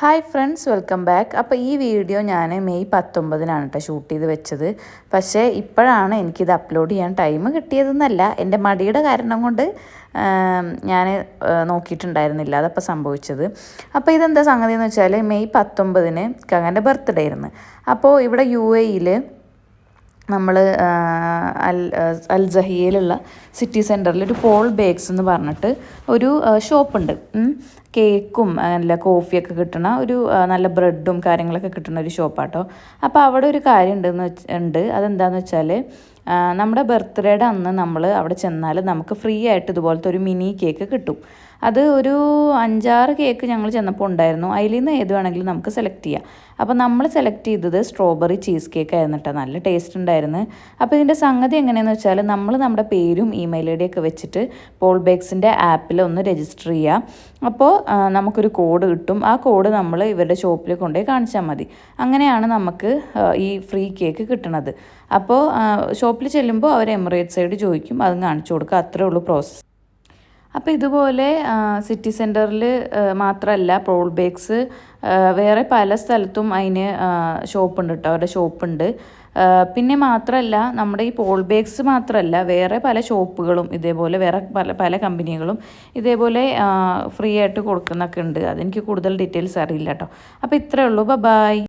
Hi friends welcome back അപ്പോൾ ഈ video ഞാൻ മെയ് പത്തൊമ്പതിനാണ് കേട്ടോ ഷൂട്ട് ചെയ്ത് വെച്ചത്. പക്ഷേ ഇപ്പോഴാണ് എനിക്കിത് അപ്ലോഡ് ചെയ്യാൻ ടൈം കിട്ടിയതെന്നല്ല. എന്റെ മടിയുടെ കാരണം കൊണ്ട് ഞാൻ നോക്കിയിട്ടുണ്ടായിരുന്നില്ല അതപ്പോൾ സംഭവിച്ചത്. അപ്പോൾ ഇതെന്താ സംഗതി എന്ന് വെച്ചാൽ മെയ് പത്തൊമ്പതിന് കങ്ങന്റെ ബർത്ത്ഡേ ആയിരുന്നു. അപ്പോൾ ഇവിടെ യു എയിൽ നമ്മൾ അൽ അൽ ജഹിയയിലുള്ള സിറ്റി സെന്ററിൽ ഒരു പോൾ ബേക്സ് എന്ന് പറഞ്ഞിട്ട് ഒരു ഷോപ്പുണ്ട് കേക്കും നല്ല കോഫിയൊക്കെ കിട്ടണ ഒരു നല്ല ബ്രെഡും കാര്യങ്ങളൊക്കെ കിട്ടുന്ന ഒരു ഷോപ്പാട്ടോ അപ്പോൾ അവിടെ ഒരു കാര്യം ഉണ്ടെന്ന് വെച്ച് ഉണ്ട്. അതെന്താണെന്ന് വെച്ചാൽ നമ്മുടെ ബർത്ത്ഡേയുടെ അന്ന് നമ്മൾ അവിടെ ചെന്നാൽ നമുക്ക് ഫ്രീ ആയിട്ട് ഇതുപോലത്തെ ഒരു മിനി കേക്ക് കിട്ടും. അത് ഒരു അഞ്ചാറ് കേക്ക് ഞങ്ങൾ ചെന്നപ്പോൾ ഉണ്ടായിരുന്നു. അതിൽ നിന്ന് ഏത് വേണമെങ്കിലും നമുക്ക് സെലക്ട് ചെയ്യാം. അപ്പോൾ നമ്മൾ സെലക്ട് ചെയ്തത് സ്ട്രോബെറി ചീസ് കേക്ക് ആയിരുന്നു കേട്ടോ നല്ല ടേസ്റ്റ് ഉണ്ടായിരുന്നു. അപ്പോൾ ഇതിന്റെ സംഗതി എങ്ങനെയാണെന്ന് വെച്ചാൽ നമ്മൾ നമ്മുടെ പേരും ഇമെയിൽ ഐ ഡിയൊക്കെ വെച്ചിട്ട് പോൾ ബേക്സിന്റെ ആപ്പിൽ ഒന്ന് രജിസ്റ്റർ ചെയ്യുക അപ്പോൾ നമുക്കൊരു കോഡ് കിട്ടും. ആ കോഡ് നമ്മൾ ഇവരുടെ ഷോപ്പിൽ കൊണ്ടുപോയി കാണിച്ചാൽ മതി. അങ്ങനെയാണ് നമുക്ക് ഈ ഫ്രീ കേക്ക് കിട്ടണത്. അപ്പോൾ ഷോപ്പിൽ ചെല്ലുമ്പോൾ അവർ എമിറേറ്റ് സൈഡ് ചോദിക്കും. അതും കാണിച്ചു കൊടുക്കുക. അത്രേ ഉള്ളൂ പ്രോസസ്സ് അപ്പോൾ ഇതുപോലെ സിറ്റി സെന്ററിൽ മാത്രമല്ല പ്രോൾ ബേക്സ് വേറെ പല സ്ഥലത്തും അതിന് ഷോപ്പുണ്ട് കേട്ടോ അവരുടെ ഷോപ്പുണ്ട്. പിന്നെ മാത്രമല്ല നമ്മുടെ ഈ പോൾ ബേക്സ് മാത്രമല്ല വേറെ പല ഷോപ്പുകളും ഇതേപോലെ വേറെ പല പല കമ്പനികളും ഇതേപോലെ ഫ്രീ ആയിട്ട് കൊടുക്കുന്നൊക്കെ ഉണ്ട്. അതെനിക്ക് കൂടുതൽ ഡീറ്റെയിൽസ് അറിയില്ല കേട്ടോ അപ്പോൾ ഇത്രയേ ഉള്ളൂ. ബൈ